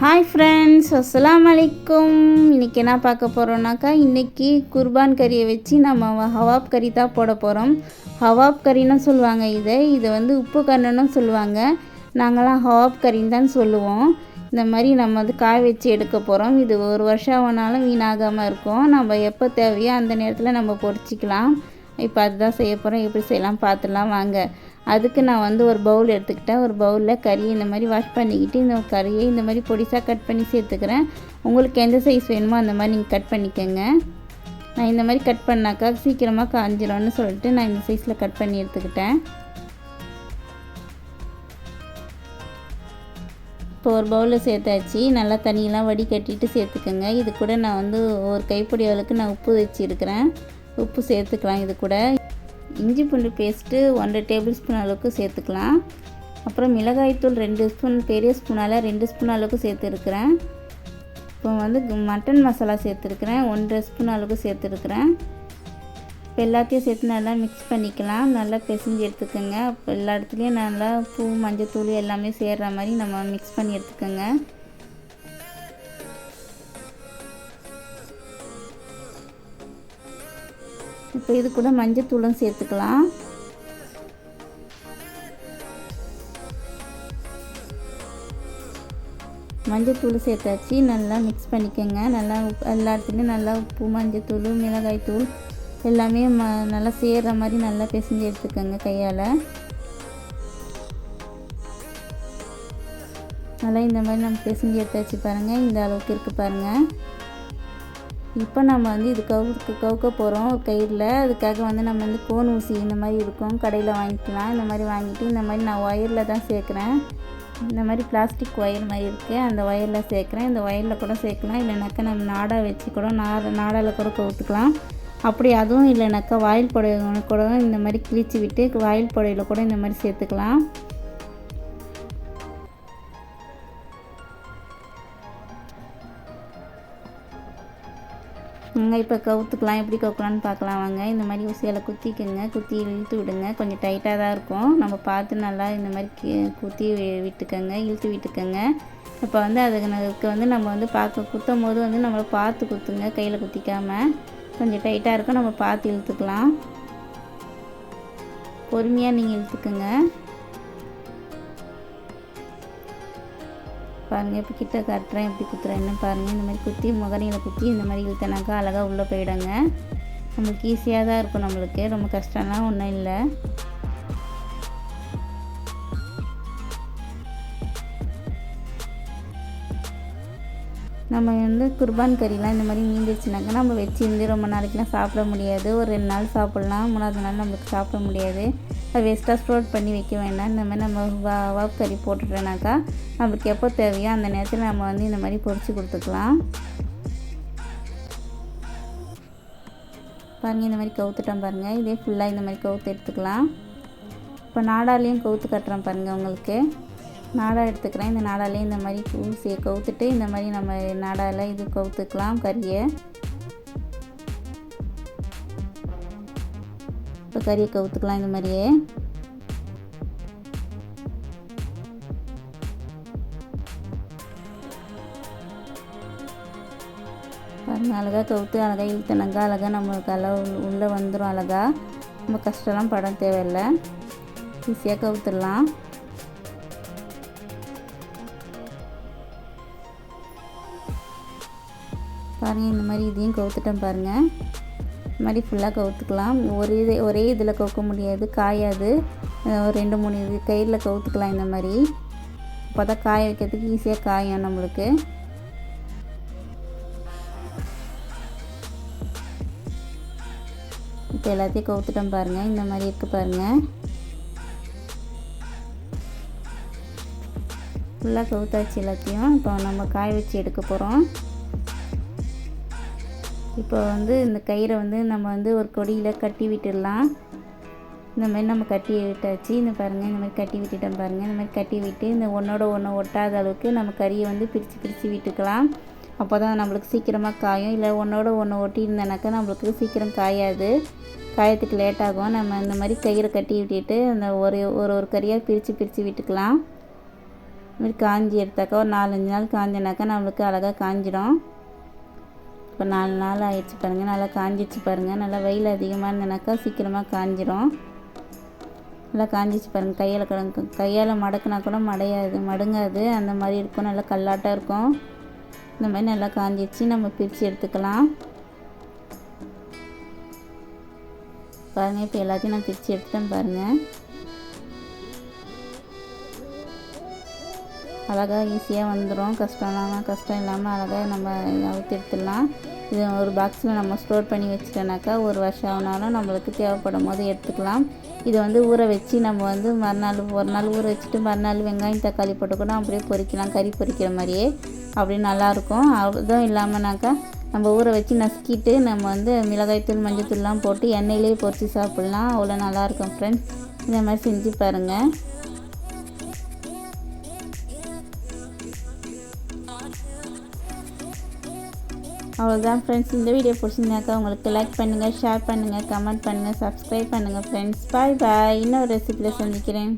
Hi friends அஸ்லாம் அலைக்கும் இன்றைக்கி என்ன பார்க்க போகிறோம்னாக்கா இன்றைக்கி குர்பான் கறியை வச்சு நம்ம ஹவாப் கறி தான் போட போகிறோம் ஹவாப் கறின்னு சொல்லுவாங்க இதை. இதை வந்து உப்பு கண்ணுன்னு சொல்லுவாங்க. நாங்களாம் ஹவாப் கறின்னு தான் சொல்லுவோம். இந்த மாதிரி நம்ம வந்து காய வச்சு எடுக்க போகிறோம் இது ஒரு வருஷம் ஆனாலும் வீணாகாமல் இருக்கும். நம்ம எப்போ தேவையோ அந்த நேரத்தில் நம்ம பொறிச்சிக்கலாம். இப்போ அதுதான் செய்ய போகிறோம் எப்படி செய்யலாம் பார்த்துலாம் வாங்க. அதுக்கு நான் வந்து ஒரு பவுல் எடுத்துக்கிட்டேன். ஒரு பவுலில் கறியை இந்த மாதிரி வாஷ் பண்ணிக்கிட்டு இந்த கறியை இந்த மாதிரி பொடிசாக கட் பண்ணி சேர்த்துக்கிறேன். உங்களுக்கு எந்த சைஸ் வேணுமோ அந்த மாதிரி நீங்கள் கட் பண்ணிக்கோங்க. நான் இந்த மாதிரி கட் பண்ணாக்கா சீக்கிரமாக காஞ்சிரும்னு சொல்லிட்டு நான் இந்த சைஸில் கட் பண்ணி எடுத்துக்கிட்டேன். இப்போ ஒரு பவுலில் சேர்த்தாச்சு. நல்லா தண்ணியெல்லாம் வடிகட்டிட்டு சேர்த்துக்கோங்க. இது கூட நான் வந்து ஒரு கைப்பிடி அளவுக்கு நான் உப்பு வச்சுருக்கிறேன். உப்பு சேர்த்துக்கலாம் இது கூட. இஞ்சி பூண்டு பேஸ்ட்டு ஒன்றரை டேபிள் ஸ்பூன் அளவுக்கு சேர்த்துக்கலாம். அப்புறம் மிளகாய்த்தூள் ரெண்டு ஸ்பூன் பெரிய ஸ்பூனால் ரெண்டு ஸ்பூன் அளவுக்கு சேர்த்துருக்குறேன். இப்போ வந்து மட்டன் மசாலா சேர்த்துருக்குறேன். ஒன்றரை ஸ்பூன் அளவுக்கு சேர்த்துருக்குறேன். இப்போ எல்லாத்தையும் சேர்த்து நல்லா மிக்ஸ் பண்ணிக்கலாம். நல்லா பிசைஞ்சு எடுத்துக்கோங்க. இப்போ எல்லா இடத்துலையும் நல்லா பூ மஞ்சள் தூள் எல்லாமே சேர்கிற மாதிரி நம்ம மிக்ஸ் பண்ணி எடுத்துக்கோங்க. இப்போ இது கூட மஞ்சத்தூளும் சேர்த்துக்கலாம். மஞ்சத்தூள் சேர்த்தாச்சு. நல்லா மிக்ஸ் பண்ணிக்கோங்க. நல்லா எல்லா இடத்துலையும் நல்லா உப்பு மஞ்சத்தூள் மிளகாய் தூள் எல்லாமே ம நல்லா சேர்கிற மாதிரி நல்லா பிசைஞ்சு எடுத்துக்கோங்க கையால். நல்லா இந்த மாதிரி நம்ம பிசைஞ்சு எடுத்தாச்சு பாருங்கள் இந்த அளவுக்கு இருக்குது பாருங்கள் இப்போ நம்ம வந்து இது கவுக்கு கவுக்க போகிறோம் கயிறில். அதுக்காக வந்து நம்ம வந்து கோன் ஊசி இந்த மாதிரி இருக்கும். கடையில் வாங்கிக்கலாம். இந்த மாதிரி வாங்கிட்டு இந்த மாதிரி நான் ஒயரில் தான் சேர்க்குறேன். இந்த மாதிரி பிளாஸ்டிக் ஒயர் மாதிரி இருக்குது அந்த ஒயரில் சேர்க்குறேன். இந்த ஒயரில் கூட சேர்க்கலாம். இல்லைனாக்கா நம்ம நாடா வச்சு கூட நாட நாடாவில் கூட கவுத்துக்கலாம் அப்படி அதுவும் இல்லைனாக்கா வாயில் புடவை கூட இந்த மாதிரி கிழிச்சு விட்டு வாயில் புடவையில் கூட இந்த மாதிரி சேர்த்துக்கலாம். இப்போ கவுத்துக்கலாம் எப்படி கவுக்கலான்னு பார்க்கலாம் வாங்க. இந்த மாதிரி ஊசியால் குத்திக்கோங்க. குத்தி இழுத்து விடுங்க. கொஞ்சம் டைட்டாக தான் இருக்கும். நம்ம பார்த்து நல்லா இந்த மாதிரி குத்தி விட்டுக்கோங்க. இழுத்து விட்டுக்கோங்க. இப்போ வந்து அதுக்கு வந்து நம்ம வந்து பார்க்க குத்தும் போது வந்து நம்மளை பார்த்து குத்துங்க. கையில் குத்திக்காமல் கொஞ்சம் டைட்டாக இருக்கும். நம்ம பார்த்து இழுத்துக்கலாம். பொறுமையாக நீங்கள் இழுத்துக்குங்க. பாருங்கள் இப்போ கிட்ட கட்டுறேன் எப்படி குத்துறேன்னு பாருங்கள் இந்த மாதிரி குத்தி முகரையில் குத்தி இந்த மாதிரி இழுத்தனாக்கா அழகாக உள்ளே போயிடுங்க. நம்மளுக்கு ஈஸியாக தான் இருக்கும் நம்மளுக்கு ரொம்ப கஷ்டம்லாம் ஒன்றும் இல்லை. நம்ம வந்து குர்பான் கறிலாம் இந்த மாதிரி மீந்துருச்சுனாக்கா நம்ம வச்சு இருந்து ரொம்ப நாளைக்குலாம் சாப்பிட முடியாது. ஒரு ரெண்டு நாள் சாப்பிட்லாம் மூணாவது நாள் நம்மளுக்கு சாப்பிட முடியாது. அது வேஸ்ட்டாக ஸ்டோர் பண்ணி வைக்க வேண்டாம். இந்த மாதிரி நம்ம வா வாப் கறி போட்டுட்டோனாக்கா நம்மளுக்கு எப்போ தேவையோ அந்த நேரத்தில் நம்ம வந்து இந்த மாதிரி பொறிச்சு கொடுத்துக்கலாம். பாருங்கள் இந்த மாதிரி கவுத்துட்டோம் பாருங்கள் இதே ஃபுல்லாக இந்த மாதிரி கவுத்து எடுத்துக்கலாம். இப்போ நாடாலையும் கவுத்து கட்டுறேன் பாருங்கள் உங்களுக்கு. நாடா எடுத்துக்கிறேன். இந்த நாடாலே இந்த மாதிரி ஊசியை கவுத்துட்டு இந்த மாதிரி நம்ம நாடால இது கவுத்துக்கலாம் கறியை. இப்போ கறியை கவுத்துக்கலாம் இந்த மாதிரியே. பாருங்க அழகாக கவுத்து அழகாக இழுத்தனங்க அழகாக நம்மளுக்கு அளவு உள்ளே வந்துடும் அழகாக ரொம்ப கஷ்டம்லாம் பட தேவையில்லை. ஈஸியாக கவுத்துடலாம். பாருங்கள் இந்த மாதிரி இதையும் கவுத்துட்டேன் பாருங்கள் இந்த மாதிரி ஃபுல்லாக கவுத்துக்கலாம். ஒரே இது ஒரே இதில் கவுக்க முடியாது காயாது. ஒரு ரெண்டு மூணு இது கயிறில் கவுத்துக்கலாம் இந்த மாதிரி. அப்போ தான் காய வைக்கிறதுக்கு ஈஸியாக காயும் நம்மளுக்கு. இப்போ எல்லாத்தையும் கவுத்துட்டோம் பாருங்கள் இந்த மாதிரி இருக்குது பாருங்கள் ஃபுல்லாக கவுத்தாச்சு எல்லாத்தையும். இப்போ நம்ம காய வச்சு எடுக்க போகிறோம் இப்போ வந்து இந்த கயிறை வந்து நம்ம வந்து ஒரு கொடியில் கட்டி விட்டுடலாம். இந்த மாதிரி நம்ம கட்டி விட்டாச்சு. இந்த பாருங்கள் இந்த மாதிரி கட்டி விட்டுட்டோம் பாருங்கள் இந்த மாதிரி கட்டி விட்டு இந்த ஒன்றோட ஒன்று ஒட்டாத அளவுக்கு நம்ம கறியை வந்து பிரித்து பிரித்து விட்டுக்கலாம். அப்போ தான் நம்மளுக்கு சீக்கிரமாக காயும். இல்லை ஒன்றோட ஒன்று ஒட்டி நம்மளுக்கு சீக்கிரம் காயாது. காயத்துக்கு லேட் ஆகும். நம்ம இந்த மாதிரி கயிறை கட்டி விட்டுட்டு அந்த ஒரு ஒரு ஒரு கறியாக பிரித்து பிரித்து விட்டுக்கலாம். இதுமாரி காஞ்சி எடுத்தாக்கா ஒரு நாலஞ்சு நாள் காஞ்சனாக்கா நம்மளுக்கு அழகாக காஞ்சிடும். இப்போ நாலு நாள் ஆயிடுச்சு பாருங்கள் நல்லா காஞ்சிச்சு பாருங்கள் நல்லா வெயில் அதிகமாக இருந்தனாக்கா சீக்கிரமாக காஞ்சிரும். நல்லா காஞ்சிச்சு பாருங்கள் கையால் கிடங்கு கையால் மடக்குனா கூட மடையாது மடுங்காது. அந்த மாதிரி இருக்கும். நல்லா கல்லாட்டாக இருக்கும். இந்த மாதிரி நல்லா காஞ்சிச்சு. நம்ம பிரித்து எடுத்துக்கலாம். பாருங்கள் இப்போ எல்லாத்தையும் நான் பிரித்து எடுத்துட்டேன் பாருங்கள் அழகாக ஈஸியாக வந்துடும் கஷ்டம் இல்லாமல் கஷ்டம் இல்லாமல் அழகாக நம்ம அவுத்து எடுத்துடலாம். இது ஒரு பாக்ஸில் நம்ம ஸ்டோர் பண்ணி வச்சுட்டோனாக்கா ஒரு வருஷம் ஆனாலும் நம்மளுக்கு தேவைப்படும் போது எடுத்துக்கலாம். இதை வந்து ஊற வச்சு நம்ம வந்து மறுநாள் ஒரு நாள் ஊற வச்சுட்டு மறுநாள் வெங்காயம் தக்காளி போட்டு கூட அப்படியே பொறிக்கலாம். கறி பொரிக்கிற மாதிரியே. அப்படி நல்லாயிருக்கும். அதுவும் இல்லாமல்னாக்கா நம்ம ஊற வச்சு நசுக்கிட்டு நம்ம வந்து மிளகாய்த்தூள் மஞ்சத்தூள்லாம் போட்டு எண்ணெயிலே பொரித்து சாப்பிட்லாம். அவ்வளோ நல்லாயிருக்கும் ஃப்ரெண்ட்ஸ் இந்த மாதிரி செஞ்சு பாருங்கள் அவ்வளோதான் ஃப்ரெண்ட்ஸ் இந்த வீடியோ பிடிச்சிருந்தாக்கா உங்களுக்கு லைக் பண்ணுங்கள் ஷேர் பண்ணுங்கள் கமெண்ட் பண்ணுங்கள் சப்ஸ்கிரைப் பண்ணுங்கள் ஃப்ரெண்ட்ஸ் பாய் பாய் இன்னொரு ரெசிபியில் சந்திக்கிறேன்.